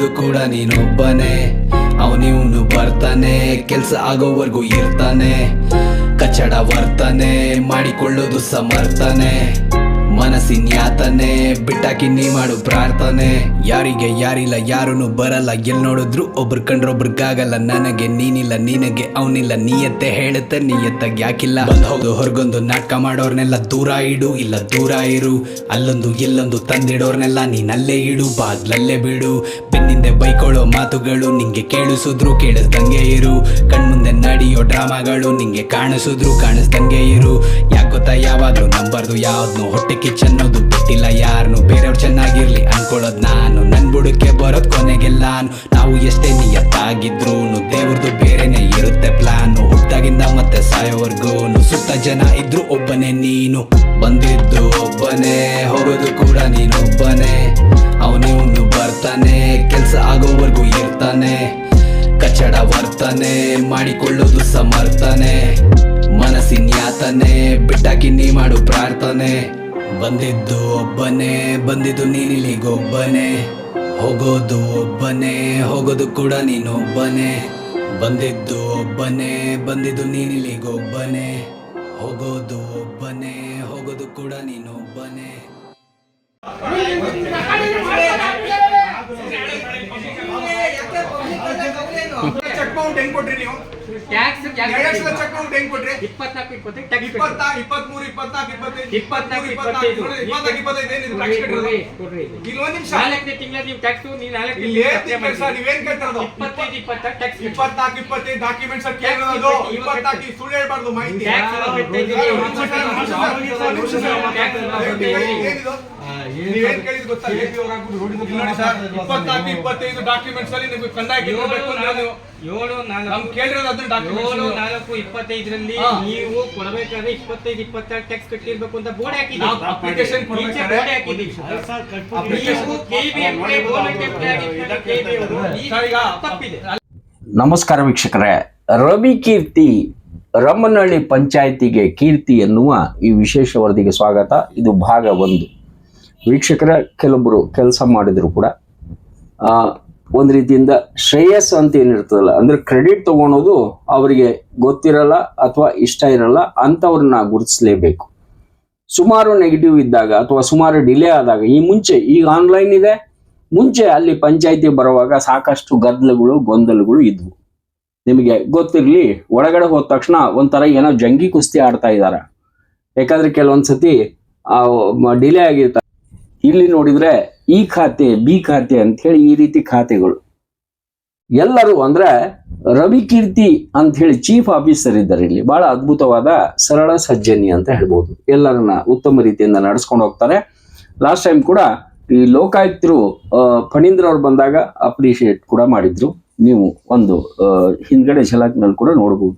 ಹೋಗೋದು ಕೂಡ ನೀನೊಬ್ಬನೇ. ಅವನಿವನು ಬರ್ತಾನೆ ಕೆಲ್ಸ ಆಗೋವರೆಗೂ ಇರ್ತಾನೆ. ಕಚ್ಚಡ ವರ್ತನೆ ಮಾಡಿಕೊಳ್ಳೋದು ಸಮರ್ಥನೆ. ಮನಸ್ಸಿನ ಯಾತನೆ, ಬಿಟ್ಟಾಕಿ ನೀ ಮಾಡು ಪ್ರಾರ್ಥನೆ. ಯಾರಿಗೆ ಯಾರಿಲ್ಲ ಯಾರೂ ಬರಲ್ಲ. ಎಲ್ ನೋಡಿದ್ರು ಒಬ್ರು ಕಂಡ್ರೊಬ್ರಿಗಾಗಲ್ಲ. ನನಗೆ ನೀನಿಲ್ಲ, ನಿನಗೆ ಅವನಿಲ್ಲ. ನೀಯತ್ತೆ ಹೇಳುತ್ತೆ ನೀಯತ್ತಾಗ ಯಾಕಿಲ್ಲ ಹೌದು ಹೊರಗೊಂದು ನಾಟಕ ಮಾಡೋರ್ನೆಲ್ಲ ದೂರ ಇಡು, ಇಲ್ಲ ದೂರ ಇರು. ಅಲ್ಲೊಂದು ಇಲ್ಲೊಂದು ತಂದಿಡೋರ್ನೆಲ್ಲ ನೀನಲ್ಲೇ ಇಡು, ಬಾಗ್ಲಲ್ಲೇ ಬಿಡು. ಬೆನ್ನಿಂದೆ ಬೈಕೊಳ್ಳೋ ಮಾತುಗಳು ನಿಂಗೆ ಕೇಳಿಸಿದ್ರು, ಕೇಳಿಸ್ದಂಗೆ ಇರು. ಕಣ್ಮುಂದೆ ನಡೆಯೋ ಡ್ರಾಮಾಗಳು ನಿಂಗೆ ಕಾಣಿಸಿದ್ರು, ಕಾಣಿಸ್ದಂಗೆ ಇರು. ಯಾಕೋತ ಯಾವಾಗ್ಲೂ ನಂಬರ್ದು ಯಾವ್ದು ಹೊಟ್ಟೆ ಕಿಚ್ಚ ಅನ್ನೋದು ಬಿಟ್ಟಿಲ್ಲ ಯಾರನ್ನು ಬೇರೆಯವ್ರು ಚೆನ್ನಾಗಿರ್ಲಿ ಅನ್ಕೊಳ್ಳೋದ್ ನಾನು. ನನ್ ಬುಡಕ್ಕೆ ಬರೋದ್ ಕೊನೆಗೆಲ್ಲ ನಾವು ಎಷ್ಟೇ ನಿಯತ್ತಾಗಿದ್ರು ದೇವ್ರದ್ದು ಬೇರೆನೆ ಇರುತ್ತೆ ಪ್ಲಾನ್. ಹುಟ್ಟಾಗಿಂದ ಮತ್ತೆ ಸಾಯೋವರ್ಗೂನು, ಸುತ್ತ ಜನ ಇದ್ರು ಒಬ್ಬನೇ ನೀನು. ಬಂದಿದ್ದು ಒಬ್ಬನೇ, ಹೋಗೋದು ಕೂಡ ನೀನೊಬ್ಬನೇ ಅವನಿವನು ಬರ್ತಾನೆ, ಕೆಲ್ಸ ಆಗೋವರೆಗೂ ಇರ್ತಾನೆ. ಕಚ್ಚಡ ವರ್ತನೆ, ಮಾಡಿಕೊಳ್ಳೋದು ಸಮರ್ಥನೆ. ಮನಸ್ಸಿನ ಯಾತನೆ ಬಿಟ್ಟಾಕಿ ನೀ ಮಾಡು ಪ್ರಾರ್ಥನೆ. ಬಂದಿದ್ದು ಒಬ್ಬನೇ, ಬಂದಿದ್ದು ನೀನಿಲಿಗೊಬ್ಬನೇ ಹೋಗೋದು ಒಬ್ಬನೇ, ಹೋಗೋದು ಕೂಡ ನೀನೊಬ್ಬನೇ. ಬಂದಿದ್ದು ಒಬ್ಬನೇ, ಬಂದಿದ್ದು ನೀನಿಲಿಗೊಬ್ಬನೇ ಹೋಗೋದು ಒಬ್ಬನೇ, ಹೋಗೋದು ಕೂಡ ನೀನೊಬ್ಬನೇ. ಚೆಕ್ ಎರಡು ಹೆಂಗ್ ಕೊಟ್ರಿ? ಇಪ್ಪತ್ನಾಲ್ಕು ಇಪ್ಪತ್ತೈದು ಇಪ್ಪತ್ತ ಇಪ್ಪತ್ಮೂರು ಇಪ್ಪತ್ನಾಲ್ಕು ಇಪ್ಪತ್ತೈದು ಇಪ್ಪತ್ನಾಲ್ಕು ಇಪ್ಪತ್ತೈದು. ಇಪ್ಪತ್ನಾಲ್ಕು ಇಪ್ಪತ್ತೈದು ಏನಿದೆ ಟ್ಯಾಕ್ಸ್ ಕಟ್ಟಿರೋದು ಇಲ್ಲಿ ನಿಮಿಷ. ನಾಲ್ಕನೇ ತಿಂಗಳ ನೀವು ಟ್ಯಾಕ್ಸ್ ನೀವು ನಾಲ್ಕನೇ ಇಲ್ಲಿ ಏನ್ ಕೆಲಸ ನೀವೇನ್ ಕೇಳ್ತಿರೋದು ಇಪ್ಪತ್ತೈದು ಇಪ್ಪತ್ತಾರು ಟ್ಯಾಕ್ಸ್ ಇಪ್ಪತ್ನಾಲ್ಕು ಇಪ್ಪತ್ತೈದು ಡಾಕ್ಯುಮೆಂಟ್ಸ್ ಕೇಳಿರೋದು ಇಪ್ಪತ್ನಾಲ್ಕು ಸುಳ್ಳು ಹೇಳ್ಬಾರ್ದು ಮಾಹಿತಿ. ಏನಿದು? ನೀವೇನ್ ಕೇಳಿದ್ ಗೊತ್ತಾ? AP ಅವ್ರು ಹಾಕ್ಬಿಟ್ಟು ಹೊಡಿದ್ರು. ಇಲ್ಲಿ ನೋಡಿ ಸರ್ ಇಪ್ಪತ್ನಾಲ್ಕು ಇಪ್ಪತ್ತೈದು ಡಾಕ್ಯುಮೆಂಟ್ಸ್ ಅಲ್ಲಿ ನೀವು ಕಂದಾಯ ಗೆಲ್ಲಬೇಕು ಅಂತ ನೀವು ಏಳು ನಮ್ ನಾಲ್ಕು ಕೇಳಿರೋದು ಅದನ್ನ ಏಳು ಡಾಕ್ಯುಮೆಂಟ್ಸ್ ನಾಲ್ಕು ಇಪ್ಪತ್ತೈದರಲ್ಲಿ ಹಾ. ನೀವು ಕೊಡಬೇಕಾದ್ರೆ ಇಪ್ಪತ್ತೈದು ಇಪ್ಪತ್ತೆರಡು ಟ್ಯಾಕ್ಸ್ ಕಟ್ಟಿರ್ಬೇಕು ಅಂತ ಬೋರ್ಡ್ ಹಾಕಿದ್ದೀವಿ. ನಾವು application ಈಚೆ ಕೊಡ್ಬೇಕಾದ್ರೆ ಬೋರ್ಡ್ ಹಾಕಿದ್ದೀವಿ ನೀವು KBA ಎಂಪ್ಲಾಯ್, ಗೌರ್ಮೆಂಟ್ ಎಂಪ್ಲಾಯ್ ಆಗಿರ್ತಾರೆ, KBA ಅವರು. ಈ ಸರ್, ಈಗ ತಪ್ಪಿದೆ. ನಮಸ್ಕಾರ ವೀಕ್ಷಕರೇ. ರವಿ ಕೀರ್ತಿ ರಮ್ಮನಹಳ್ಳಿ ಪಂಚಾಯಿತಿಗೆ ಕೀರ್ತಿ ಎನ್ನುವ ಈ ವಿಶೇಷ ವರದಿಗೆ ಸ್ವಾಗತ. ಇದು ಭಾಗ ಒಂದು. ವೀಕ್ಷಕರ ಕೆಲವೊಬ್ಬರು ಕೆಲಸ ಮಾಡಿದ್ರು ಕೂಡ ಆ, ಒಂದು ರೀತಿಯಿಂದ ಶ್ರೇಯಸ್ ಅಂತ ಏನಿರ್ತದಲ್ಲ ಅಂದ್ರೆ ಕ್ರೆಡಿಟ್ ತಗೊಳೋದು ಅವರಿಗೆ ಗೊತ್ತಿರಲ್ಲ ಅಥವಾ ಇಷ್ಟ ಇರಲ್ಲ ಅಂಥವ್ರನ್ನ ಗುರುತಿಸಲೇಬೇಕು. ಸುಮಾರು ನೆಗೆಟಿವ್ ಇದ್ದಾಗ ಅಥವಾ ಸುಮಾರು ಡಿಲೇ ಆದಾಗ ಈ ಮುಂಚೆ ಈಗ ಆನ್ಲೈನ್ ಇದೆ ಮುಂಚೆ ಅಲ್ಲಿ ಪಂಚಾಯಿತಿ ಬರುವಾಗ ಸಾಕಷ್ಟು ಗದ್ದಲಗಳು ಗೊಂದಲಗಳು ಇದ್ವು. ನಿಮಗೆ ಗೊತ್ತಿರ್ಲಿ ಒಳಗಡೆ ಹೋದ ತಕ್ಷಣ ಒಂಥರ ಏನೋ ಜಂಗಿ ಕುಸ್ತಿ ಆಡ್ತಾ ಇದ್ದಾರೆ ಯಾಕಂದ್ರೆ ಕೆಲವೊಂದ್ಸತಿ ಡಿಲೇ ಆಗಿರ್ತಾರೆ ಇಲ್ಲಿ ನೋಡಿದ್ರೆ ಈ ಖಾತೆ, ಬಿ ಖಾತೆ ಅಂತ ಹೇಳಿ ಈ ರೀತಿ ಖಾತೆಗಳು. ಎಲ್ಲರೂ ಅಂದ್ರೆ ರವಿ ಕೀರ್ತಿ ಅಂತ ಹೇಳಿ ಚೀಫ್ ಆಫೀಸರ್ ಇದ್ದಾರೆ ಇಲ್ಲಿ. ಬಹಳ ಅದ್ಭುತವಾದ, ಸರಳ, ಸಜ್ಜನಿ ಅಂತ ಹೇಳ್ಬೋದು. ಎಲ್ಲರನ್ನ ಉತ್ತಮ ರೀತಿಯಿಂದ ನಡೆಸ್ಕೊಂಡು ಹೋಗ್ತಾರೆ. ಲಾಸ್ಟ್ ಟೈಮ್ ಕೂಡ ಈ ಲೋಕಾಯುಕ್ತರು ಫಣೀಂದ್ರ ಅವ್ರು ಬಂದಾಗ ಅಪ್ರಿಶಿಯೇಟ್ ಕೂಡ ಮಾಡಿದ್ರು. ನೀವು ಒಂದು ಹಿಂದ್ಗಡೆ ಝಲಕ್ನಲ್ಲಿ ಕೂಡ ನೋಡ್ಬೋದು.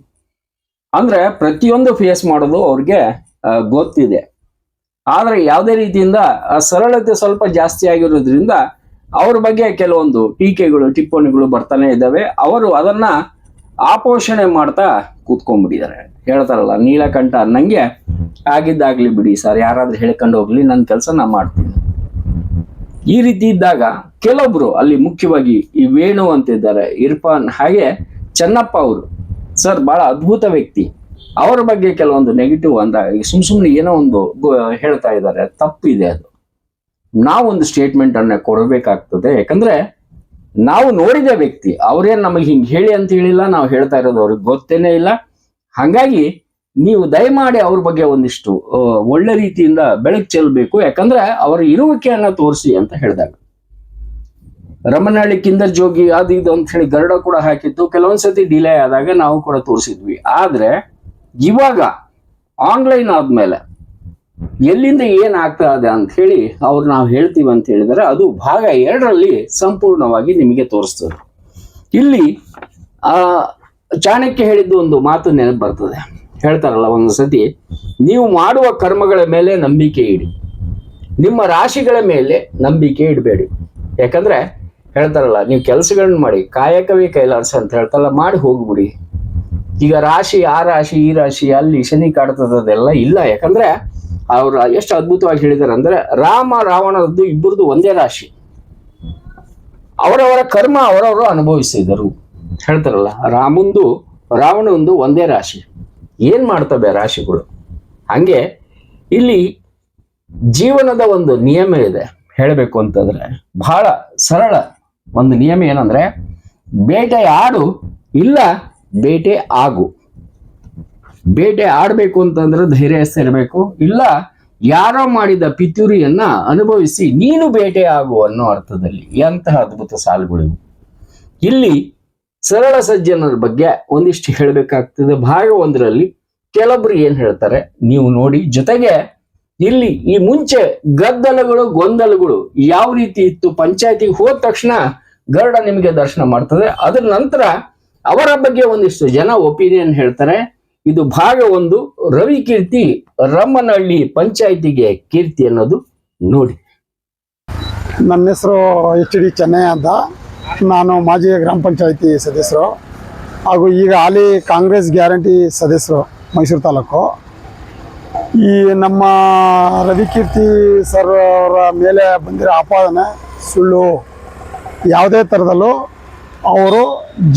ಅಂದ್ರೆ ಪ್ರತಿಯೊಂದು ಫೇಸ್ ಮಾಡೋದು ಅವ್ರಿಗೆ ಗೊತ್ತಿದೆ. ಆದ್ರೆ ಯಾವುದೇ ರೀತಿಯಿಂದ ಸರಳತೆ ಸ್ವಲ್ಪ ಜಾಸ್ತಿ ಆಗಿರೋದ್ರಿಂದ ಅವ್ರ ಬಗ್ಗೆ ಕೆಲವೊಂದು ಟೀಕೆಗಳು, ಟಿಪ್ಪಣಿಗಳು ಬರ್ತಾನೆ ಇದ್ದಾವೆ. ಅವರು ಅದನ್ನ ಆಪೋಷಣೆ ಮಾಡ್ತಾ ಕೂತ್ಕೊಂಡ್ಬಿಟ್ಟಿದ್ದಾರೆ. ಹೇಳ್ತಾರಲ್ಲ ನೀಲಕಂಠ ಅನ್ನಂಗೆ ಆಗಿದ್ದಾಗ್ಲಿ ಬಿಡಿ ಸರ್, ಯಾರಾದ್ರೂ ಹೇಳ್ಕೊಂಡು ಹೋಗ್ಲಿ ನನ್ನ ಕೆಲಸ ನಾ ಮಾಡ್ತೀನಿ. ಈ ರೀತಿ ಇದ್ದಾಗ ಕೆಲವೊಬ್ರು ಅಲ್ಲಿ ಮುಖ್ಯವಾಗಿ ಈ ವೇಣು ಅಂತಿದ್ದಾರೆ, ಇರ್ಫಾನ್, ಹಾಗೆ ಚೆನ್ನಪ್ಪ ಅವರು. ಸರ್, ಬಹಳ ಅದ್ಭುತ ವ್ಯಕ್ತಿ. ಅವರ ಬಗ್ಗೆ ಕೆಲವೊಂದು ನೆಗೆಟಿವ್ ಅಂದಾಗ ಸುಮ್ ಸುಮ್ಮನೆ ಏನೋ ಒಂದು ಹೇಳ್ತಾ ಇದ್ದಾರೆ ತಪ್ಪಿದೆ ಅದು. ನಾವೊಂದು ಸ್ಟೇಟ್ಮೆಂಟ್ ಅನ್ನ ಕೊಡಬೇಕಾಗ್ತದೆ, ಯಾಕಂದ್ರೆ ನಾವು ನೋಡಿದ ವ್ಯಕ್ತಿ, ಅವ್ರೇನ್ ನಮಗೆ ಹಿಂಗೆ ಹೇಳಿ ಅಂತ ಹೇಳಿಲ್ಲ, ನಾವು ಹೇಳ್ತಾ ಇರೋದು ಅವ್ರಿಗೆ ಗೊತ್ತೇನೆ ಇಲ್ಲ. ಹಾಗಾಗಿ ನೀವು ದಯಮಾಡಿ ಅವ್ರ ಬಗ್ಗೆ ಒಂದಿಷ್ಟು ಒಳ್ಳೆ ರೀತಿಯಿಂದ ಬೆಳಕು ಚೆಲ್ಲಬೇಕು ಯಾಕಂದ್ರೆ ಅವರ ಇರುವಿಕೆಯನ್ನ ತೋರಿಸಿ ಅಂತ ಹೇಳಿದಾಗ. ರಮನಹಳ್ಳಿ ಕಿಂದರ್ ಜೋಗಿ ಅದು ಇದು ಅಂತ ಹೇಳಿ ಗರಡ ಕೂಡ ಹಾಕಿತ್ತು ಕೆಲವೊಂದ್ಸತಿ ಡಿಲೇ ಆದಾಗ ನಾವು ಕೂಡ ತೋರಿಸಿದ್ವಿ. ಆದ್ರೆ ಇವಾಗ ಆನ್ಲೈನ್ ಆದ್ಮೇಲೆ ಎಲ್ಲಿಂದ ಏನ್ ಆಗ್ತಾ ಇದೆ ಅಂತ ಹೇಳಿ ಅವ್ರು ನಾವು ಹೇಳ್ತೀವಿ ಅಂತ ಹೇಳಿದರೆ ಅದು ಭಾಗ ಎರಡರಲ್ಲಿ ಸಂಪೂರ್ಣವಾಗಿ ನಿಮಗೆ ತೋರಿಸ್ತದೆ. ಇಲ್ಲಿ, ಆ, ಚಾಣಕ್ಯ ಹೇಳಿದ್ದು ಒಂದು ಮಾತು ನೆನಪು ಬರ್ತದೆ. ಹೇಳ್ತಾರಲ್ಲ ಒಂದು ಸತಿ, ನೀವು ಮಾಡುವ ಕರ್ಮಗಳ ಮೇಲೆ ನಂಬಿಕೆ ಇಡಿ. ನಿಮ್ಮ ರಾಶಿಗಳ ಮೇಲೆ ನಂಬಿಕೆ ಇಡಬೇಡಿ. ಯಾಕಂದ್ರೆ ಹೇಳ್ತಾರಲ್ಲ, ನೀವು ಕೆಲಸಗಳನ್ನ ಮಾಡಿ, ಕಾಯಕವೇ ಕೈಲಾಸ ಅಂತ ಹೇಳ್ತಾರಲ್ಲ, ಮಾಡಿ ಹೋಗ್ಬಿಡಿ. ಈಗ ರಾಶಿ, ಆ ರಾಶಿ, ಈ ರಾಶಿ, ಅಲ್ಲಿ ಶನಿ ಕಾಡ್ತದೆಲ್ಲ ಇಲ್ಲ. ಯಾಕಂದ್ರೆ ಅವ್ರು ಎಷ್ಟು ಅದ್ಭುತವಾಗಿ ಹೇಳಿದಾರೆ ಅಂದ್ರೆ ರಾಮ ರಾವಣದ್ದು ಇಬ್ಬರದು ಒಂದೇ ರಾಶಿ. ಅವರವರ ಕರ್ಮ ಅವರವರು ಅನುಭವಿಸಿದರು. ಹೇಳ್ತಾರಲ್ಲ, ರಾಮಂದು, ರಾವಣಂದು ಒಂದೇ ರಾಶಿ. ಏನ್ ಮಾಡ್ತವೆ ರಾಶಿಗಳು? ಹಂಗೆ ಇಲ್ಲಿ ಜೀವನದ ಒಂದು ನಿಯಮ ಇದೆ. ಹೇಳಬೇಕು ಅಂತಂದ್ರೆ ಬಹಳ ಸರಳ ಒಂದು ನಿಯಮ ಏನಂದ್ರೆ ಬೇಟೆ ಆಡು, ಇಲ್ಲ ಬೇಟೆ ಆಗು. ಬೇಟೆ ಆಡಬೇಕು ಅಂತಂದ್ರೆ ಧೈರ್ಯ ಇರಬೇಕು ಇಲ್ಲ, ಯಾರೋ ಮಾಡಿದ ಪಿತೂರಿಯನ್ನ ಅನುಭವಿಸಿ ನೀನು ಬೇಟೆ ಆಗು ಅನ್ನೋ ಅರ್ಥದಲ್ಲಿ ಎಂತಹ ಅದ್ಭುತ ಸಾಲುಗಳು ಇಲ್ಲಿ ಸರಳ ಸಜ್ಜನರ ಬಗ್ಗೆ ಒಂದಿಷ್ಟು ಹೇಳಬೇಕಾಗ್ತದೆ. ಭಾಗ ಒಂದರಲ್ಲಿ ಕೆಲವೊಬ್ರು ಏನ್ ಹೇಳ್ತಾರೆ? ನೀವು ನೋಡಿ. ಜೊತೆಗೆ ಇಲ್ಲಿ ಈ ಮುಂಚೆ ಗದ್ದಲಗಳು, ಗೊಂದಲಗಳು ಯಾವ ರೀತಿ ಇತ್ತು? ಪಂಚಾಯತಿಗೆ ಹೋದ ತಕ್ಷಣ ಗರುಡ ನಿಮಗೆ ದರ್ಶನ ಮಾಡ್ತದೆ. ಅದರ ನಂತರ ಅವರ ಬಗ್ಗೆ ಒಂದಿಷ್ಟು ಜನ ಒಪಿನಿಯನ್ ಹೇಳ್ತಾರೆ. ಇದು ಭಾಗ ಒಂದು, ರವಿ ಕೀರ್ತಿ ರಮ್ಮನಹಳ್ಳಿ ಪಂಚಾಯತಿಗೆ ಕೀರ್ತಿ ಅನ್ನೋದು ನೋಡಿ. ನನ್ನ ಹೆಸರು ಎಚ್ ಡಿ ಚೆನ್ನೈ ಅಂತ. ನಾನು ಮಾಜಿ ಗ್ರಾಮ ಪಂಚಾಯಿತಿ ಸದಸ್ಯರು. ಹಾಗೂ ಈಗ ಹಾಲಿ ಕಾಂಗ್ರೆಸ್ ಗ್ಯಾರಂಟಿ ಸದಸ್ಯರು ಮೈಸೂರು ತಾಲೂಕು. ಈ ನಮ್ಮ ರವಿಕೀರ್ತಿ ಸರ್ ಅವರ ಮೇಲೆ ಬಂದಿರೋ ಆಪಾದನೆ ಸುಳ್ಳು ಯಾವುದೇ ಥರದಲ್ಲೂ ಅವರು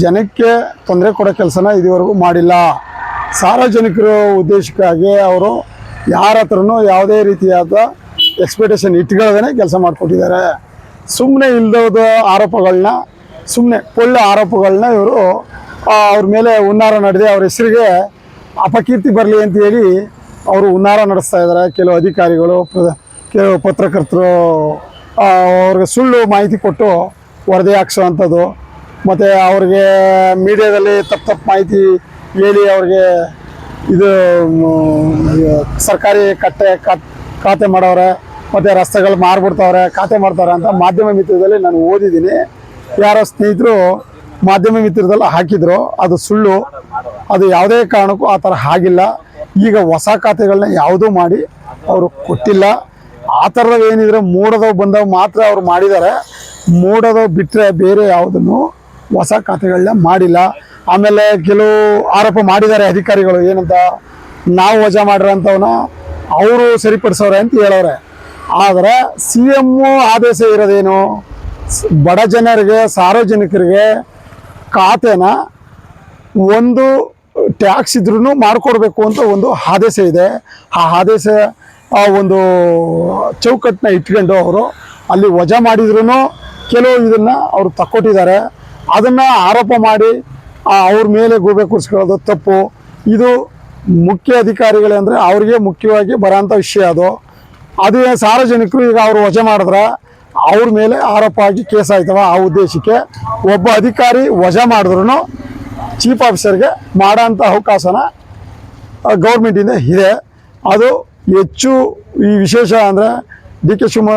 ಜನಕ್ಕೆ ತೊಂದರೆ ಕೊಡೋ ಕೆಲಸನ ಇದುವರೆಗೂ ಮಾಡಿಲ್ಲ. ಸಾರ್ವಜನಿಕರ ಉದ್ದೇಶಕ್ಕಾಗಿ ಅವರು ಯಾರ ಹತ್ರನೂ ಯಾವುದೇ ರೀತಿಯಾದ ಎಕ್ಸ್ಪೆಕ್ಟೇಷನ್ ಇಟ್ಕೊಳ್ಳದೇ ಕೆಲಸ ಮಾಡಿಕೊಟ್ಟಿದ್ದಾರೆ. ಸುಮ್ಮನೆ ಇಲ್ಲದ ಆರೋಪಗಳನ್ನ ಸುಮ್ಮನೆ ಪೊಳ್ಳೆ ಆರೋಪಗಳನ್ನ ಇವರು ಅವ್ರ ಮೇಲೆ ಹುನ್ನಾರ ನಡೆದಿ ಅವ್ರ ಹೆಸರಿಗೆ ಅಪಕೀರ್ತಿ ಬರಲಿ ಅಂತ ಹೇಳಿ ಅವರು ಹುನ್ನಾರ ನಡೆಸ್ತಾ ಇದ್ದಾರೆ. ಕೆಲವು ಅಧಿಕಾರಿಗಳು ಕೆಲವು ಪತ್ರಕರ್ತರು ಅವ್ರಿಗೆ ಸುಳ್ಳು ಮಾಹಿತಿ ಕೊಟ್ಟು ವರದಿ ಹಾಕ್ಸೋವಂಥದ್ದು ಮತ್ತು ಅವ್ರಿಗೆ ಮೀಡಿಯಾದಲ್ಲಿ ತಪ್ಪು ತಪ್ಪು ಮಾಹಿತಿ ಹೇಳಿ ಅವ್ರಿಗೆ ಇದು ಸರ್ಕಾರಿ ಕಟ್ಟೆ ಕಟ್ ಖಾತೆ ಮಾಡವ್ರೆ ಮತ್ತು ರಸ್ತೆಗಳು ಮಾರ್ಬಿಡ್ತಾವ್ರೆ, ಖಾತೆ ಮಾಡ್ತಾರೆ ಅಂತ ಮಾಧ್ಯಮ ಮಿತ್ರದಲ್ಲಿ ನಾನು ಓದಿದ್ದೀನಿ. ಯಾರೋ ಸ್ನೇಹಿತರು ಮಾಧ್ಯಮ ಮಿತ್ರದಲ್ಲಿ ಹಾಕಿದ್ರು, ಅದು ಸುಳ್ಳು, ಅದು ಯಾವುದೇ ಕಾರಣಕ್ಕೂ ಆ ಥರ ಆಗಿಲ್ಲ. ಈಗ ಹೊಸ ಖಾತೆಗಳನ್ನ ಯಾವುದೂ ಮಾಡಿ ಅವರು ಕೊಟ್ಟಿಲ್ಲ. ಆ ಥರದ ಏನಿದ್ರೆ ಮೂಡದವು ಬಂದವು ಮಾತ್ರ ಅವ್ರು ಮಾಡಿದ್ದಾರೆ. ಮೂಡದವು ಬಿಟ್ಟರೆ ಬೇರೆ ಯಾವುದನ್ನು ಹೊಸ ಖಾತೆಗಳನ್ನ ಮಾಡಿಲ್ಲ. ಆಮೇಲೆ ಕೆಲವು ಆರೋಪ ಮಾಡಿದ್ದಾರೆ ಅಧಿಕಾರಿಗಳು, ಏನಂತ ನಾವು ವಜಾ ಮಾಡಿರೋಂಥವನ್ನ ಅವರು ಸರಿಪಡಿಸೋರೆ ಅಂತ ಹೇಳೋರೆ. ಆದರೆ ಸಿ ಎಮ್ಮು ಆದೇಶ ಇರೋದೇನು? ಬಡ ಜನರಿಗೆ, ಸಾರ್ವಜನಿಕರಿಗೆ ಖಾತೆನ ಒಂದು ಟ್ಯಾಕ್ಸ್ ಇದ್ರೂ ಮಾಡಿಕೊಡ್ಬೇಕು ಅಂತ ಒಂದು ಆದೇಶ ಇದೆ. ಆ ಆದೇಶ, ಆ ಒಂದು ಚೌಕಟ್ಟನ್ನ ಇಟ್ಕೊಂಡು ಅವರು ಅಲ್ಲಿ ವಜಾ ಮಾಡಿದ್ರು ಕೆಲವು ಇದನ್ನು ಅವರು ತಕ್ಕೊಟ್ಟಿದ್ದಾರೆ. ಅದನ್ನು ಆರೋಪ ಮಾಡಿ ಅವ್ರ ಮೇಲೆ ಗೂಬೆ ಕೂರಿಸ್ಕೊಳ್ಳೋದು ತಪ್ಪು. ಇದು ಮುಖ್ಯ ಅಧಿಕಾರಿಗಳೇ ಅಂದರೆ ಅವ್ರಿಗೆ ಮುಖ್ಯವಾಗಿ ಬರೋಂಥ ವಿಷಯ ಅದು. ಅದು ಸಾರ್ವಜನಿಕರು ಈಗ ಅವರು ವಜಾ ಮಾಡಿದ್ರೆ, ಅವ್ರ ಮೇಲೆ ಆರೋಪ ಆಗಿ ಕೇಸ್ ಆಯ್ತವ ಆ ಉದ್ದೇಶಕ್ಕೆ. ಒಬ್ಬ ಅಧಿಕಾರಿ ವಜಾ ಮಾಡಿದ್ರು ಚೀಫ್ ಆಫೀಸರ್ಗೆ ಮಾಡೋಂಥ ಅವಕಾಶನ ಗೌರ್ಮೆಂಟಿಂದ ಇದೆ ಅದು ಹೆಚ್ಚು ಈ ವಿಶೇಷ ಅಂದರೆ ಡಿ ಕೆ ಶಿವಮ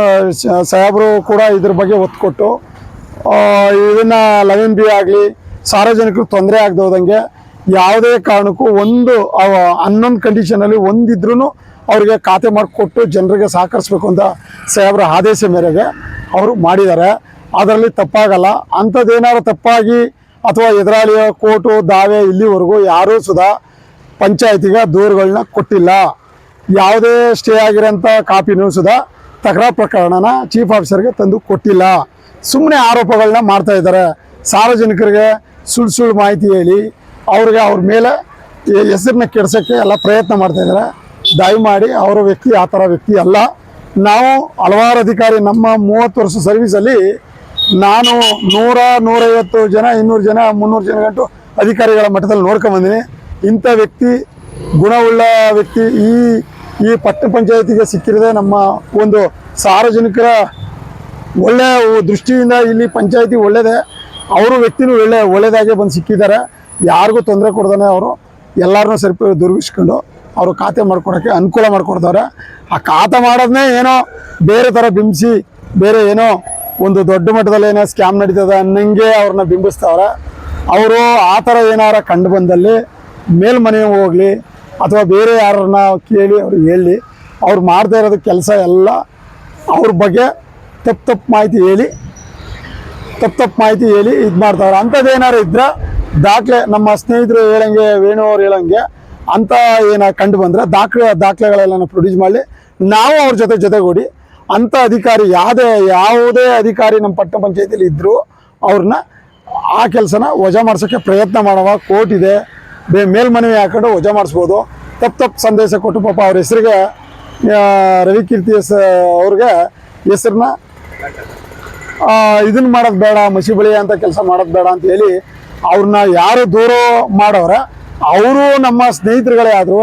ಸಾಹೇಬರು ಕೂಡ ಇದ್ರ ಬಗ್ಗೆ ಒತ್ತು ಕೊಟ್ಟು ಇದನ್ನು ಲವಿನ್ ಬಿ ಆಗಲಿ, ಸಾರ್ವಜನಿಕರು ತೊಂದರೆ ಆಗದೆ ಹೋದಂಗೆ ಯಾವುದೇ ಕಾರಣಕ್ಕೂ ಒಂದು ಹನ್ನೊಂದು ಕಂಡೀಷನಲ್ಲಿ ಒಂದಿದ್ರೂ ಅವ್ರಿಗೆ ಖಾತೆ ಮಾಡಿಕೊಟ್ಟು ಜನರಿಗೆ ಸಹಕರಿಸ್ಬೇಕು ಅಂತ ಸಾಹೇಬರ ಆದೇಶ ಮೇರೆಗೆ ಅವರು ಮಾಡಿದ್ದಾರೆ. ಅದರಲ್ಲಿ ತಪ್ಪಾಗಲ್ಲ. ಅಂಥದ್ದೇನಾದ್ರು ತಪ್ಪಾಗಿ ಅಥವಾ ಎದುರಾಳಿಯ ಕೋರ್ಟು, ದಾವೆ ಇಲ್ಲಿವರೆಗೂ ಯಾರೂ ಸುಧಾ ಪಂಚಾಯತಿಗೆ ದೂರುಗಳನ್ನ ಕೊಟ್ಟಿಲ್ಲ. ಯಾವುದೇ ಸ್ಟೇ ಆಗಿರೋಂಥ ಕಾಪಿನೂ ಸುಧಾ ತಕರಾರು ಪ್ರಕರಣನ ಚೀಫ್ ಆಫೀಸರ್ಗೆ ತಂದು ಕೊಟ್ಟಿಲ್ಲ. ಸುಮ್ಮನೆ ಆರೋಪಗಳನ್ನ ಮಾಡ್ತಾ ಇದ್ದಾರೆ. ಸಾರ್ವಜನಿಕರಿಗೆ ಸುಳ್ಳು ಸುಳ್ಳು ಮಾಹಿತಿ ಹೇಳಿ, ಅವ್ರಿಗೆ ಅವ್ರ ಮೇಲೆ ಹೆಸರನ್ನ ಕೆಡ್ಸೋಕ್ಕೆ ಎಲ್ಲ ಪ್ರಯತ್ನ ಮಾಡ್ತಾ ಇದ್ದಾರೆ. ದಯಮಾಡಿ ಅವರ ವ್ಯಕ್ತಿ ಆ ಥರ ವ್ಯಕ್ತಿ ಅಲ್ಲ. ನಾವು ಹಲವಾರು ಅಧಿಕಾರಿ, ನಮ್ಮ ಮೂವತ್ತು ವರ್ಷ ಸರ್ವಿಸಲ್ಲಿ ನಾನು ನೂರ ನೂರೈವತ್ತು ಜನ, ಇನ್ನೂರು ಜನ, ಮುನ್ನೂರು ಜನ ಗಂಟು ಅಧಿಕಾರಿಗಳ ಮಟ್ಟದಲ್ಲಿ ನೋಡ್ಕೊಂಬಂದಿನಿ ಇಂಥ ವ್ಯಕ್ತಿ, ಗುಣವುಳ್ಳ ವ್ಯಕ್ತಿ ಈ ಈ ಪಟ್ಟಣ ಪಂಚಾಯತಿಗೆ ಸಿಕ್ಕಿರೋದೇ ನಮ್ಮ ಒಂದು ಸಾರ್ವಜನಿಕರ ಒಳ್ಳೆಯ ದೃಷ್ಟಿಯಿಂದ ಇಲ್ಲಿ ಪಂಚಾಯತಿ ಒಳ್ಳೆಯದೇ ಅವರು ವ್ಯಕ್ತಿನೂ ಒಳ್ಳೆ ಒಳ್ಳೆಯದಾಗೆ ಬಂದು ಸಿಕ್ಕಿದ್ದಾರೆ. ಯಾರಿಗೂ ತೊಂದರೆ ಕೊಡ್ದಾನೆ ಅವರು ಎಲ್ಲರನ್ನೂ ಸರಿಪ ದುರ್ಗಿಸ್ಕೊಂಡು ಅವರು ಖಾತೆ ಮಾಡ್ಕೊಡೋಕ್ಕೆ ಅನುಕೂಲ ಮಾಡಿಕೊಡ್ತಾರೆ ಆ ಖಾತೆ ಮಾಡೋದನ್ನೇ ಏನೋ ಬೇರೆ ಥರ ಬಿಂಬಿಸಿ ಬೇರೆ ಏನೋ ಒಂದು ದೊಡ್ಡ ಮಟ್ಟದಲ್ಲಿ ಏನೋ ಸ್ಕ್ಯಾಮ್ ನಡೀತದೆ ಅನ್ನಂಗೆ ಅವ್ರನ್ನ ಬಿಂಬಿಸ್ತಾವ್ರೆ. ಅವರು ಆ ಥರ ಏನಾರ ಕಂಡು ಬಂದಲ್ಲಿ ಮೇಲ್ಮನೆ ಹೋಗಲಿ ಅಥವಾ ಬೇರೆ ಯಾರನ್ನ ಕೇಳಿ ಅವ್ರಿಗೆ ಹೇಳಿ ಅವ್ರು ಮಾಡ್ತಾ ಇರೋದು ಕೆಲಸ ಎಲ್ಲ ಅವ್ರ ಬಗ್ಗೆ ತಪ್ಪು ತಪ್ಪು ಮಾಹಿತಿ ಹೇಳಿ, ತಪ್ಪು ತಪ್ಪು ಮಾಹಿತಿ ಹೇಳಿ ಇದು ಮಾಡ್ತಾರೆ ಅಂಥದ್ದು ಇದ್ರೆ ದಾಖಲೆ, ನಮ್ಮ ಸ್ನೇಹಿತರು ಹೇಳಂಗೆ ವೇಣು ಅವ್ರು ಹೇಳಂಗೆ, ಅಂತ ಏನ ಕಂಡು ಬಂದರೆ ದಾಖಲೆ ದಾಖಲೆಗಳೆಲ್ಲ ಪ್ರೊಡ್ಯೂಸ್ ಮಾಡಲಿ ನಾವು ಅವ್ರ ಜೊತೆ ಜೊತೆಗೂಡಿ ಅಂಥ ಅಧಿಕಾರಿ ಯಾವುದೇ ಯಾವುದೇ ಅಧಿಕಾರಿ ನಮ್ಮ ಪಟ್ಟಣ ಪಂಚಾಯತಿಲಿ ಇದ್ದರೂ ಅವ್ರನ್ನ ಆ ಕೆಲಸನ ವಜಾ ಮಾಡ್ಸೋಕ್ಕೆ ಪ್ರಯತ್ನ ಮಾಡುವ ಕೋರ್ಟ್ ಇದೆ. ಬೇ ಮೇಲ್ಮನವಿ ಹಾಕೊಂಡು ವಜಾ ಮಾಡಿಸ್ಬೋದು. ತಪ್ಪು ತಪ್ಪು ಸಂದೇಶ ಕೊಟ್ಟು ಪಾಪ ಅವ್ರ ಹೆಸರಿಗೆ ರವಿಕೀರ್ತಿ ಎಸ್, ಅವ್ರಿಗೆ ಹೆಸರನ್ನ ಇದನ್ನ ಮಾಡೋದು ಬೇಡ, ಮಸಿ ಬಳಿ ಅಂತ ಕೆಲಸ ಮಾಡೋದು ಬೇಡ ಅಂತ ಹೇಳಿ ಅವ್ರನ್ನ ಯಾರು ದೂರ ಮಾಡೋರ, ಅವರು ನಮ್ಮ ಸ್ನೇಹಿತರುಗಳೇ ಆದರೂ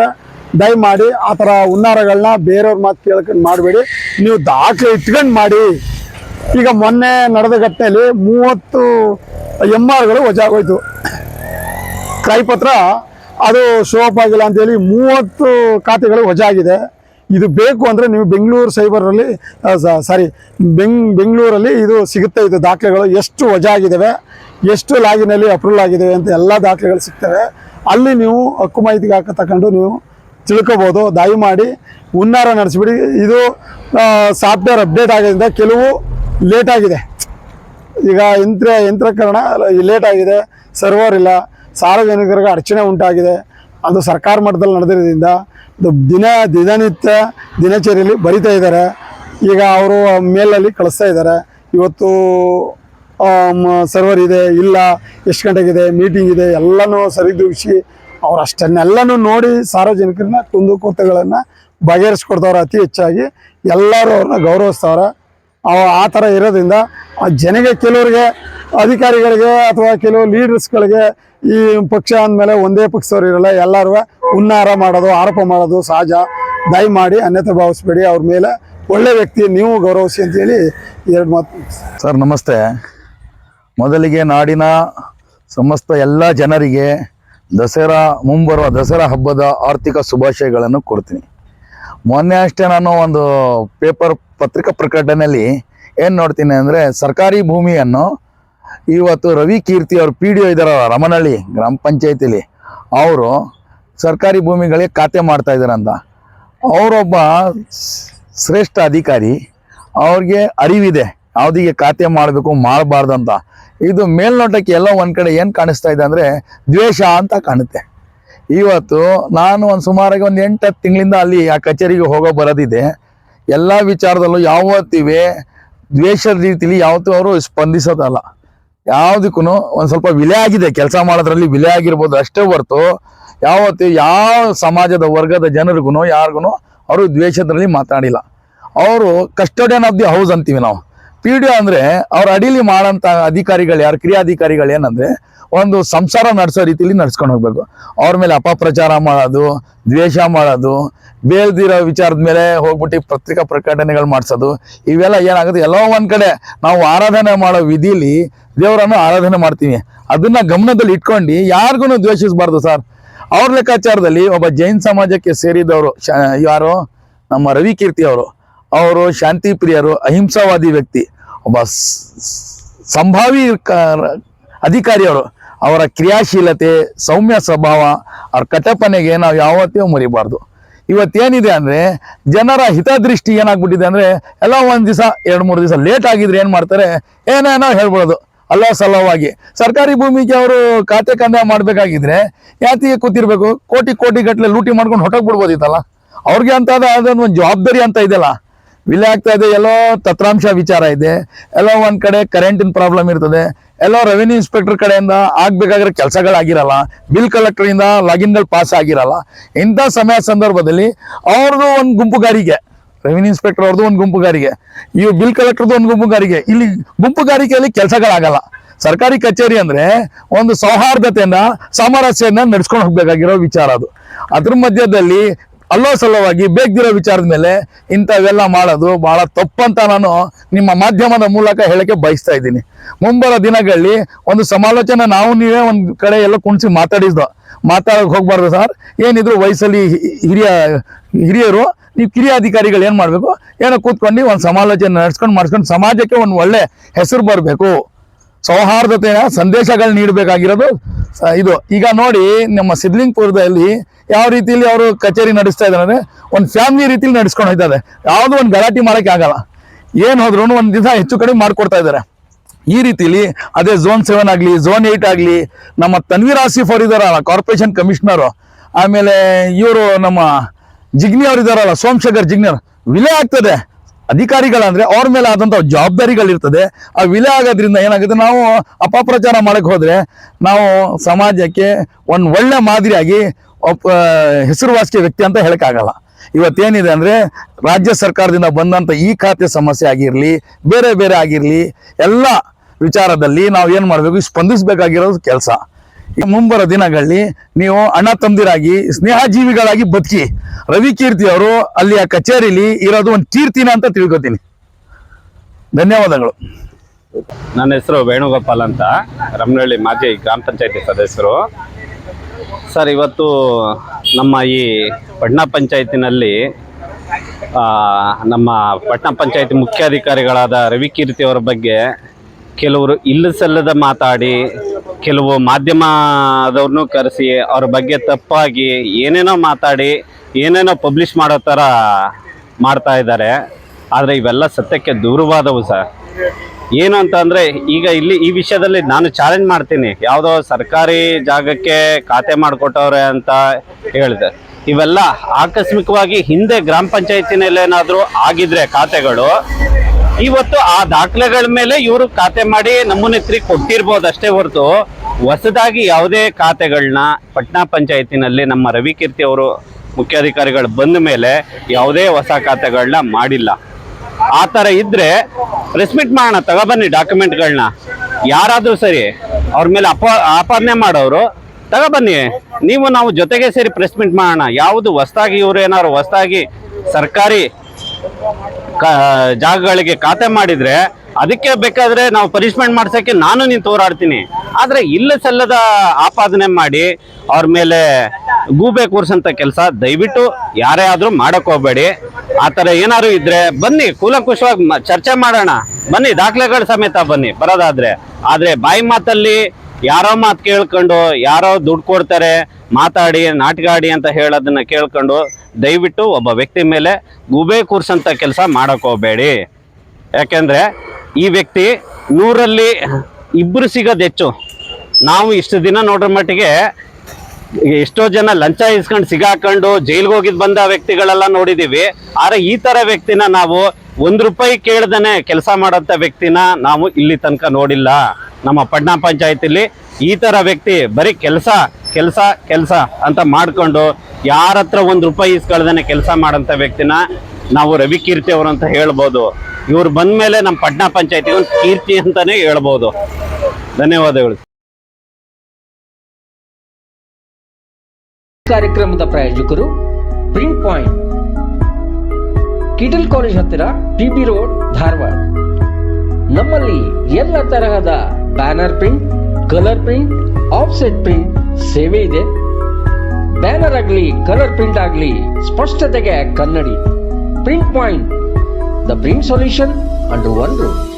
ದಯಮಾಡಿ ಆ ಥರ ಹುನ್ನಾರಗಳನ್ನ ಬೇರೆಯವ್ರ ಮಾತು ಕೇಳ್ಕೊಂಡು ಮಾಡಬೇಡಿ. ನೀವು ದಾಖಲೆ ಇಟ್ಕೊಂಡು ಮಾಡಿ. ಈಗ ಮೊನ್ನೆ ನಡೆದ ಘಟನೆಯಲ್ಲಿ ಮೂವತ್ತು ಎಂ ಆರ್ಗಳು ವಜಾಗೋಯ್ತು. ಕ್ರಯಪತ್ರ ಅದು ಶೋಪ್ ಆಗಿಲ್ಲ ಅಂತೇಳಿ ಮೂವತ್ತು ಖಾತೆಗಳು ವಜಾ ಆಗಿದೆ ಇದು ಬೇಕು ಅಂದರೆ ನೀವು ಬೆಂಗಳೂರು ಸೈಬರಲ್ಲಿ ಸಾರಿ ಬೆಂಗ್ ಬೆಂಗಳೂರಲ್ಲಿ ಇದು ಸಿಗುತ್ತೆ, ಇದು ದಾಖಲೆಗಳು. ಎಷ್ಟು ವಜಾ ಆಗಿದ್ದಾವೆ ಎಷ್ಟು ಲಾಗಿನಲ್ಲಿ ಅಪ್ರೂವಲ್ ಆಗಿದ್ದಾವೆ ಅಂತ ಎಲ್ಲ ದಾಖಲೆಗಳು ಸಿಗ್ತವೆ. ಅಲ್ಲಿ ನೀವು ಹಕ್ಕು ಮಾಹಿತಿಗೆ ಹಾಕ ತಗೊಂಡು ನೀವು ತಿಳ್ಕೊಬೋದು. ದಯಮಾಡಿ ಹುನ್ನಾರ ನಡೆಸಿಬಿಡಿ. ಇದು ಸಾಫ್ಟ್ವೇರ್ ಅಪ್ಡೇಟ್ ಆಗೋದ್ರಿಂದ ಕೆಲವು ಲೇಟ್ ಆಗಿದೆ. ಈಗ ಯಂತ್ರ, ಯಂತ್ರಕರಣ ಲೇಟ್ ಆಗಿದೆ. ಸರ್ವರ್ ಇಲ್ಲ. ಸಾರ್ವಜನಿಕರಿಗೆ ಅಡಚಣೆ ಉಂಟಾಗಿದೆ. ಅದು ಸರ್ಕಾರ ಮಟ್ಟದಲ್ಲಿ ನಡೆದಿರೋದ್ರಿಂದ ದಿನ ದಿನನಿತ್ಯ ದಿನಚರಿಯಲ್ಲಿ ಬರಿತಾ ಇದ್ದಾರೆ. ಈಗ ಅವರು ಮೇಲಲ್ಲಿ ಕಳಿಸ್ತಾ ಇದ್ದಾರೆ. ಇವತ್ತು ಸರ್ವರ್ ಇದೆ, ಇಲ್ಲ, ಎಷ್ಟು ಗಂಟೆಗಿದೆ ಮೀಟಿಂಗ್ ಇದೆ, ಎಲ್ಲನೂ ಸರಿದೂಗಿಸಿ ಅವ್ರು ಅಷ್ಟನ್ನೆಲ್ಲನೂ ನೋಡಿ ಸಾರ್ವಜನಿಕರನ್ನ ಕುಂದುಕೊರತೆಗಳನ್ನು ಬಗೆಹರಿಸ್ಕೊಡ್ತವ್ರೆ ಅತಿ ಹೆಚ್ಚಾಗಿ. ಎಲ್ಲರೂ ಅವ್ರನ್ನ ಗೌರವಿಸ್ತವ್ರೆ. ಅವ ಆ ಥರ ಇರೋದ್ರಿಂದ ಆ ಜನಗೆ ಕೆಲವರಿಗೆ ಅಧಿಕಾರಿಗಳಿಗೆ ಅಥವಾ ಕೆಲವು ಲೀಡರ್ಸ್ಗಳಿಗೆ ಈ ಪಕ್ಷ ಅಂದಮೇಲೆ ಒಂದೇ ಪಕ್ಷದವ್ರು ಇರಲ್ಲ, ಎಲ್ಲರೂ ಹುನ್ನಾರ ಮಾಡೋದು, ಆರೋಪ ಮಾಡೋದು ಸಹಜ. ದಯಮಾಡಿ ಅನ್ಯತೆ ಭಾವಿಸ್ಬೇಡಿ, ಅವ್ರ ಮೇಲೆ ಒಳ್ಳೆ ವ್ಯಕ್ತಿ ನೀವು ಗೌರವಿಸಿ ಅಂತೇಳಿ ಎರಡು ಮಾತು ಸರ್, ನಮಸ್ತೆ. ಮೊದಲಿಗೆ ನಾಡಿನ ಸಮಸ್ತ ಎಲ್ಲ ಜನರಿಗೆ ದಸರಾ, ಮುಂಬರುವ ದಸರಾ ಹಬ್ಬದ ಆರ್ಥಿಕ ಶುಭಾಶಯಗಳನ್ನು ಕೊಡ್ತೀನಿ. ಮೊನ್ನೆ ಅಷ್ಟೇ ನಾನು ಒಂದು ಪೇಪರ್ ಪತ್ರಿಕಾ ಪ್ರಕಟಣೆಯಲ್ಲಿ ಏನು ನೋಡ್ತೀನಿ ಅಂದರೆ ಸರ್ಕಾರಿ ಭೂಮಿಯನ್ನು ಇವತ್ತು ರವಿ ಕೀರ್ತಿ ಅವರು ಪಿ ಡಿ ಒ ಇದಾರ ರಮನಹಳ್ಳಿ ಗ್ರಾಮ ಪಂಚಾಯತಿಲಿ. ಅವರು ಸರ್ಕಾರಿ ಭೂಮಿಗಳಿಗೆ ಖಾತೆ ಮಾಡ್ತಾ ಇದ್ದಾರಂತ ಅವರೊಬ್ಬ ಶ್ರೇಷ್ಠ ಅಧಿಕಾರಿ ಅವ್ರಿಗೆ ಅರಿವಿದೆ. ಯಾವುದಿಗೆ ಖಾತೆ ಮಾಡಬೇಕು, ಮಾಡಬಾರ್ದಂತ. ಇದು ಮೇಲ್ನೋಟಕ್ಕೆ ಎಲ್ಲ ಒಂದು ಕಡೆ ಏನು ಕಾಣಿಸ್ತಾ ಇದೆ ಅಂದರೆ ದ್ವೇಷ ಅಂತ ಕಾಣುತ್ತೆ. ಇವತ್ತು ನಾನು ಒಂದು ಸುಮಾರಾಗಿ ಒಂದು ಎಂಟು ಹತ್ತು ತಿಂಗಳಿಂದ ಅಲ್ಲಿ ಆ ಕಚೇರಿಗೆ ಹೋಗೋ ಬರೋದಿದೆ. ಎಲ್ಲ ವಿಚಾರದಲ್ಲೂ ಯಾವತ್ತಿವೆ ದ್ವೇಷದ ರೀತಿಲಿ ಯಾವತ್ತೂ ಅವರು ಸ್ಪಂದಿಸೋದಲ್ಲ. ಯಾವುದಕ್ಕೂ ಒಂದು ಸ್ವಲ್ಪ ವಿಲೆ ಆಗಿದೆ. ಕೆಲಸ ಮಾಡೋದ್ರಲ್ಲಿ ವಿಲೆ ಆಗಿರ್ಬೋದು ಅಷ್ಟೇ ಹೊರ್ತು ಯಾವತ್ತು ಯಾವ ಸಮಾಜದ ವರ್ಗದ ಜನರಿಗೂ ಯಾರಿಗೂ ಅವರು ದ್ವೇಷದಲ್ಲಿ ಮಾತಾಡಿಲ್ಲ. ಅವರು ಕಸ್ಟೋಡಿಯನ್ ಆಫ್ ದಿ ಹೌಸ್ ಅಂತೀವಿ ನಾವು. ಪಿ ಡಿ ಅಂದರೆ ಅವ್ರ ಅಡಿಲಿ ಮಾಡೋಂಥ ಅಧಿಕಾರಿಗಳು ಯಾರು, ಕ್ರಿಯಾಧಿಕಾರಿಗಳು ಏನಂದ್ರೆ ಒಂದು ಸಂಸಾರ ನಡೆಸೋ ರೀತಿಲಿ ನಡ್ಸ್ಕೊಂಡು ಹೋಗ್ಬೇಕು. ಅವ್ರ ಮೇಲೆ ಅಪಪ್ರಚಾರ ಮಾಡೋದು, ದ್ವೇಷ ಮಾಡೋದು, ಬೇಲ್ದಿರೋ ವಿಚಾರದ ಮೇಲೆ ಹೋಗ್ಬಿಟ್ಟು ಪತ್ರಿಕಾ ಪ್ರಕಟಣೆಗಳು ಮಾಡಿಸೋದು, ಇವೆಲ್ಲ ಏನಾಗುತ್ತೆ? ಎಲ್ಲೋ ಒಂದು ಕಡೆ ನಾವು ಆರಾಧನೆ ಮಾಡೋ ವಿಧಿಲಿ ದೇವರನ್ನು ಆರಾಧನೆ ಮಾಡ್ತೀವಿ. ಅದನ್ನ ಗಮನದಲ್ಲಿ ಇಟ್ಕೊಂಡು ಯಾರಿಗೂ ದ್ವೇಷಿಸಬಾರ್ದು ಸರ್. ಅವ್ರ ಲೆಕ್ಕಾಚಾರದಲ್ಲಿ ಒಬ್ಬ ಜೈನ್ ಸಮಾಜಕ್ಕೆ ಸೇರಿದವರು ಯಾರು? ನಮ್ಮ ರವಿಕೀರ್ತಿ ಅವರು. ಅವರು ಶಾಂತಿ ಪ್ರಿಯರು, ಅಹಿಂಸಾವಾದಿ ವ್ಯಕ್ತಿ. ಒಬ್ಬ ಸಂಭಾವಿ ಅಧಿಕಾರಿಯವರು ಅವರ. ಕ್ರಿಯಾಶೀಲತೆ, ಸೌಮ್ಯ ಸ್ವಭಾವ, ಅವ್ರ ಕಟಪನೆಗೆ ನಾವು ಯಾವತ್ತೂ ಮರಿಬಾರ್ದು. ಇವತ್ತೇನಿದೆ ಅಂದರೆ, ಜನರ ಹಿತದೃಷ್ಟಿ ಏನಾಗ್ಬಿಟ್ಟಿದೆ ಅಂದರೆ, ಎಲ್ಲ ಒಂದು ದಿವಸ, ಎರಡು ಮೂರು ದಿವಸ ಲೇಟ್ ಆಗಿದ್ರೆ ಏನು ಮಾಡ್ತಾರೆ? ಏನೇನೋ ಹೇಳ್ಬಿಡೋದು ಅಲ್ಲ ಸಲವಾಗಿ ಸರ್ಕಾರಿ ಭೂಮಿಗೆ ಅವರು ಖಾತೆ ಕಂದಾಯ ಮಾಡಬೇಕಾಗಿದ್ರೆ, ಯಾತಿಗೆ ಕೂತಿರ್ಬೇಕು? ಕೋಟಿ ಕೋಟಿ ಗಟ್ಟಲೆ ಲೂಟಿ ಮಾಡ್ಕೊಂಡು ಹೊಟ್ಟೋಗ್ಬಿಡ್ಬೋದಿತ್ತಲ್ಲ ಅವ್ರಿಗೆ ಅಂತ ಅದೊಂದು ಜವಾಬ್ದಾರಿ ಅಂತ ಇದೆಯಲ್ಲ? ವಿಲೆ ಆಗ್ತಾ ಇದೆ, ಎಲ್ಲೋ ತತ್ರಾಂಶ ವಿಚಾರ ಇದೆ, ಎಲ್ಲೋ ಒಂದು ಕಡೆ ಕರೆಂಟಿನ ಪ್ರಾಬ್ಲಮ್ ಇರ್ತದೆ, ಎಲ್ಲೋ ರೆವಿನ್ಯೂ ಇನ್ಸ್ಪೆಕ್ಟರ್ ಕಡೆಯಿಂದ ಆಗ್ಬೇಕಾಗಿರೋ ಕೆಲಸಗಳಾಗಿರಲ್ಲ ಬಿಲ್ ಕಲೆಕ್ಟರ್ ಇಂದ ಲಾಗಿನ್ಗಳು ಪಾಸ್ ಆಗಿರಲ್ಲ. ಇಂಥ ಸಮಯ ಸಂದರ್ಭದಲ್ಲಿ ಅವ್ರದ್ದು ಒಂದು ಗುಂಪುಗಾರಿಗೆ ರೆವಿನ್ಯೂ ಇನ್ಸ್ಪೆಕ್ಟರ್ ಅವ್ರದ್ದು ಒಂದು ಗುಂಪುಗಾರಿಗೆ ಇವು ಬಿಲ್ ಕಲೆಕ್ಟರ್ದು ಒಂದು ಗುಂಪುಗಾರಿಗೆ ಇಲ್ಲಿ ಗುಂಪುಗಾರಿಕೆಯಲ್ಲಿ ಕೆಲಸಗಳಾಗಲ್ಲ. ಸರ್ಕಾರಿ ಕಚೇರಿ ಅಂದ್ರೆ ಒಂದು ಸೌಹಾರ್ದತೆಯನ್ನ ಸಾಮರಸ್ಯನ ನಡ್ಸ್ಕೊಂಡು ಹೋಗ್ಬೇಕಾಗಿರೋ ವಿಚಾರ ಅದು. ಅದ್ರ ಮಧ್ಯದಲ್ಲಿ ಅಲ್ಲೋ ಸಲುವಾಗಿ ಬೇಕಿರೋ ವಿಚಾರದ ಮೇಲೆ ಇಂಥವೆಲ್ಲ ಮಾಡೋದು ಬಹಳ ತಪ್ಪಂತ ನಾನು ನಿಮ್ಮ ಮಾಧ್ಯಮದ ಮೂಲಕ ಹೇಳಕ್ಕೆ ಬಯಸ್ತಾ ಇದ್ದೀನಿ. ಮುಂಬರೋ ದಿನಗಳಲ್ಲಿ ಒಂದು ಸಮಾಲೋಚನೆ ನಾವು ನೀವೇ ಒಂದು ಕಡೆ ಎಲ್ಲ ಕುಣಿಸಿ ಮಾತಾಡಿದ್ವು ಮಾತಾಡೋಕೆ ಹೋಗ್ಬಾರ್ದು ಸರ್. ಏನಿದ್ರು ವಯಸ್ಸಲ್ಲಿ ಹಿರಿಯ, ಹಿರಿಯರು, ನೀವು ಕಿರಿಯ ಅಧಿಕಾರಿಗಳು ಏನು ಮಾಡಬೇಕು? ಏನೋ ಕೂತ್ಕೊಂಡು ಒಂದು ಸಮಾಲೋಚನೆ ನಡ್ಸ್ಕೊಂಡು ಮಾಡಿಸ್ಕೊಂಡು ಸಮಾಜಕ್ಕೆ ಒಂದು ಒಳ್ಳೆ ಹೆಸರು ಬರಬೇಕು. ಸೌಹಾರ್ದತೆಯ ಸಂದೇಶಗಳು ನೀಡಬೇಕಾಗಿರೋದು ಇದು. ಈಗ ನೋಡಿ, ನಮ್ಮ ಸಿದ್ಲಿಂಗ್ಪುರದಲ್ಲಿ ಯಾವ ರೀತಿಯಲ್ಲಿ ಅವರು ಕಚೇರಿ ನಡೆಸ್ತಾ ಇದ್ದಾರೆ ಅಂದ್ರೆ, ಒಂದು ಫ್ಯಾಮಿಲಿ ರೀತಿಲಿ ನಡೆಸ್ಕೊಂಡು ಹೋಗ್ತಾ ಇದೆ ಯಾವುದೋ ಒಂದು ಗಲಾಟೆ ಮಾಡೋಕ್ಕೆ ಆಗಲ್ಲ. ಏನು ಹೋದ್ರು ಒಂದು ದಿವಸ ಹೆಚ್ಚು ಕಡಿಮೆ ಮಾಡ್ಕೊಡ್ತಾ ಇದ್ದಾರೆ. ಈ ರೀತಿಲಿ ಅದೇ ಝೋನ್ ಸೆವೆನ್ ಆಗಲಿ ಝೋನ್ ಏಯ್ಟ್ ಆಗಲಿ, ನಮ್ಮ ತನ್ವೀರ್ ಆಸಿಫ್ ಅವರು ಇದಾರಲ್ಲ ಕಾರ್ಪೊರೇಷನ್ ಕಮಿಷನರು ಆಮೇಲೆ ಇವರು ನಮ್ಮ ಜಿಗ್ನಿ ಅವರು ಇದಾರಲ್ಲ ಸೋಮಶೇಖರ್ ಜಿಗ್ನಿ ಅವರು ವಿಲೆ ಆಗ್ತದೆ. ಅಧಿಕಾರಿಗಳಂದ್ರೆ ಅವ್ರ ಮೇಲೆ ಆದಂತ ಜವಾಬ್ದಾರಿಗಳಿರ್ತದೆ. ಆ ವಿಲೆ ಆಗೋದ್ರಿಂದ ಏನಾಗುತ್ತೆ? ನಾವು ಅಪಪ್ರಚಾರ ಮಾಡಕ್ ಹೋದ್ರೆ ನಾವು ಸಮಾಜಕ್ಕೆ ಒಂದು ಒಳ್ಳೆ ಮಾದರಿಯಾಗಿ ಒಬ್ಬ ಹೆಸರುವಾಸಿ ವ್ಯಕ್ತಿ ಅಂತ ಹೇಳಕ್ಕಾಗಲ್ಲ. ಇವತ್ತೇನಿದೆ ಅಂದ್ರೆ ರಾಜ್ಯ ಸರ್ಕಾರದಿಂದ ಬಂದಂತ ಈ ಖಾತೆ ಸಮಸ್ಯೆ ಆಗಿರಲಿ, ಬೇರೆ ಬೇರೆ ಆಗಿರಲಿ, ಎಲ್ಲ ವಿಚಾರದಲ್ಲಿ ನಾವು ಏನು ಮಾಡಬೇಕು? ಸ್ಪಂದಿಸಬೇಕಾಗಿರೋದು ಕೆಲಸ. ಮುಂಬರೋ ದಿನಗಳಲ್ಲಿ ನೀವು ಅಣ್ಣ ತಂದಿರಾಗಿ ಸ್ನೇಹ ಜೀವಿಗಳಾಗಿ ಬದುಕಿ. ರವಿ ಕೀರ್ತಿ ಅವರು ಅಲ್ಲಿಯ ಕಚೇರಿಲಿ ಇರೋದು ಒಂದು ಕೀರ್ತಿನ ಅಂತ ತಿಳ್ಕೊತೀನಿ. ಧನ್ಯವಾದಗಳು. ನನ್ನ ಹೆಸರು ವೇಣುಗೋಪಾಲ್ ಅಂತ. ರಮನಹಳ್ಳಿ ಮಾಜಿ ಗ್ರಾಮ ಪಂಚಾಯತಿ ಸದಸ್ಯರು. ಸರ್, ಇವತ್ತು ನಮ್ಮ ಈ ಪಟ್ಟಣ ಪಂಚಾಯತಿನಲ್ಲಿ ನಮ್ಮ ಪಟ್ಟಣ ಪಂಚಾಯತಿ ಮುಖ್ಯಾಧಿಕಾರಿಗಳಾದ ರವಿ ಕೀರ್ತಿ ಅವರ ಬಗ್ಗೆ ಕೆಲವರು ಇಲ್ಲ ಸಲ್ಲದ ಮಾತಾಡಿ, ಕೆಲವು ಮಾಧ್ಯಮದವ್ರನ್ನೂ ಕರೆಸಿ ಅವ್ರ ಬಗ್ಗೆ ತಪ್ಪಾಗಿ ಏನೇನೋ ಮಾತಾಡಿ, ಏನೇನೋ ಪಬ್ಲಿಷ್ ಮಾಡೋ ಥರ ಮಾಡ್ತಾ ಇದ್ದಾರೆ. ಆದರೆ ಇವೆಲ್ಲ ಸತ್ಯಕ್ಕೆ ದೂರವಾದವು ಸರ್. ಏನು ಅಂತ ಅಂದರೆ, ಈಗ ಇಲ್ಲಿ ಈ ವಿಷಯದಲ್ಲಿ ನಾನು ಚಾಲೆಂಜ್ ಮಾಡ್ತೀನಿ. ಯಾವುದೋ ಸರ್ಕಾರಿ ಜಾಗಕ್ಕೆ ಖಾತೆ ಮಾಡಿಕೊಟ್ಟವ್ರೆ ಅಂತ ಹೇಳಿದೆ. ಇವೆಲ್ಲ ಆಕಸ್ಮಿಕವಾಗಿ ಹಿಂದೆ ಗ್ರಾಮ ಪಂಚಾಯತಿನಲ್ಲಿ ಏನಾದರೂ ಆಗಿದ್ರೆ ಖಾತೆಗಳು ಇವತ್ತು ಆ ದಾಖಲೆಗಳ ಮೇಲೆ ಇವರು ಖಾತೆ ಮಾಡಿ ನಮೂನೆತ್ರಿ ಕೊಟ್ಟಿರ್ಬೋದು ಅಷ್ಟೇ ಹೊರತು. ಹೊಸದಾಗಿ ಯಾವುದೇ ಖಾತೆಗಳನ್ನ ಪಟ್ನಾ ಪಂಚಾಯತಿನಲ್ಲಿ ನಮ್ಮ ರವಿಕೀರ್ತಿ ಅವರು ಮುಖ್ಯಾಧಿಕಾರಿಗಳು ಬಂದ ಮೇಲೆ ಯಾವುದೇ ಹೊಸ ಖಾತೆಗಳನ್ನ ಮಾಡಿಲ್ಲ. ಆ ಥರ ಇದ್ರೆ ರೆಸ್ಮಿಟ್ ಮೀಟ್ ಮಾಡೋಣ, ತಗೊಬನ್ನಿ ಡಾಕ್ಯುಮೆಂಟ್ಗಳನ್ನ ಯಾರಾದರೂ ಸರಿ ಅವ್ರ ಮೇಲೆ ಅಪ, ಆಪಾದನೆ ಮಾಡೋರು, ತಗೊಬನ್ನಿ. ನೀವು ನಾವು ಜೊತೆಗೆ ಸೇರಿ ಪ್ರೆಸ್ ಮೀಟ್ ಮಾಡೋಣ. ಯಾವುದು ಹೊಸ್ದಾಗಿ ಇವರು ಏನಾದ್ರು ಹೊಸ್ದಾಗಿ ಸರ್ಕಾರಿ ಜಾಗಗಳಿಗೆ ಖಾತೆ ಮಾಡಿದ್ರೆ ಅದಕ್ಕೆ ಬೇಕಾದ್ರೆ ನಾವು ಪನಿಷ್ಮೆಂಟ್ ಮಾಡ್ಸೋಕ್ಕೆ ನಾನು ನೀನು ಹೋರಾಡ್ತೀನಿ ಆದ್ರೆ ಇಲ್ಲ ಸಲ್ಲದ ಆಪಾದನೆ ಮಾಡಿ ಅವ್ರ ಮೇಲೆ ಗೂಬೆ ಕೂರ್ಸಂತ ಕೆಲಸ ದಯವಿಟ್ಟು ಯಾರೇ ಆದ್ರೂ ಮಾಡಕ್ ಹೋಗ್ಬೇಡಿ. ಆ ಥರ ಏನಾದ್ರು ಇದ್ರೆ ಬನ್ನಿ, ಕೂಲಂಕುಷವಾಗಿ ಮ- ಚರ್ಚೆ ಮಾಡೋಣ. ಬನ್ನಿ, ದಾಖಲೆಗಳ ಸಮೇತ ಬನ್ನಿ, ಬರೋದಾದ್ರೆ. ಆದ್ರೆ ಬಾಯಿ ಮಾತಲ್ಲಿ ಯಾರೋ ಮಾತು ಕೇಳ್ಕೊಂಡು ಯಾರೋ ದುಡ್ಡು ಕೊಡ್ತಾರೆ ಮಾತಾಡಿ ನಾಟಕಾಡಿ ಅಂತ ಹೇಳೋದನ್ನ ಕೇಳ್ಕೊಂಡು ದಯವಿಟ್ಟು ಒಬ್ಬ ವ್ಯಕ್ತಿ ಮೇಲೆ ಗುಬೆ ಕೂರ್ಸಂತ ಕೆಲಸ ಮಾಡಕ್ ಯಾಕೆಂದರೆ ಈ ವ್ಯಕ್ತಿ ನೂರಲ್ಲಿ ಇಬ್ಬರು ಸಿಗೋದು ಹೆಚ್ಚು. ನಾವು ಇಷ್ಟು ದಿನ ನೋಡ್ರ ಮಟ್ಟಿಗೆ ಎಷ್ಟೋ ಜನ ಲಂಚ ಇಸ್ಕೊಂಡು ಸಿಗಾಕೊಂಡು ಜೈಲ್ಗೆ ಹೋಗಿದ್ ಬಂದ ವ್ಯಕ್ತಿಗಳೆಲ್ಲ ನೋಡಿದೀವಿ. ಆದರೆ ಈ ತರ ವ್ಯಕ್ತಿನ ನಾವು ಒಂದು ರೂಪಾಯಿ ಕೇಳ್ದನೆ ಕೆಲಸ ಮಾಡೋಂಥ ವ್ಯಕ್ತಿನ ನಾವು ಇಲ್ಲಿ ತನಕ ನೋಡಿಲ್ಲ. ನಮ್ಮ ಪಟ್ನಾ ಪಂಚಾಯತಿಲಿ ಈ ತರ ವ್ಯಕ್ತಿ ಬರೀ ಕೆಲಸ ಕೆಲಸ ಕೆಲಸ ಅಂತ ಮಾಡ್ಕೊಂಡು ಯಾರ ಹತ್ರ ಒಂದು ರೂಪಾಯಿ ಇಸ್ಕೊಳ್ದೇನೆ ಕೆಲಸ ಮಾಡೋಂಥ ವ್ಯಕ್ತಿನ ನಾವು ರವಿ ಕೀರ್ತಿ ಅವರು ಅಂತ ಹೇಳ್ಬೋದು. ಇವ್ರು ಬಂದ್ಮೇಲೆ ನಮ್ಮ ಪಟ್ನಾ ಪಂಚಾಯತಿಗೆ ಒಂದು ಕೀರ್ತಿ ಅಂತಾನೆ ಹೇಳ್ಬೋದು. ಧನ್ಯವಾದಗಳು. ಕಾರ್ಯಕ್ರಮದ ಪ್ರಾಯೋಜಕರು ಪ್ರಿಂಟ್ ಪಾಯಿಂಟ್ ಕಿಟಲ್ ಕಾಲೇಜ್ ಹತ್ತಿರ ಪಿ ಬಿ ರೋಡ್, ಧಾರವಾಡ. ನಮ್ಮಲ್ಲಿ ಎಲ್ಲ ತರಹದ banner print, colour print, offset print ಸೇವೆ ಇದೆ. ಬ್ಯಾನರ್ ಆಗಲಿ, ಕಲರ್ ಪ್ರಿಂಟ್ ಆಗಲಿ, ಸ್ಪಷ್ಟತೆಗೆ ಕನ್ನಡಿ. Print point, the print solution and room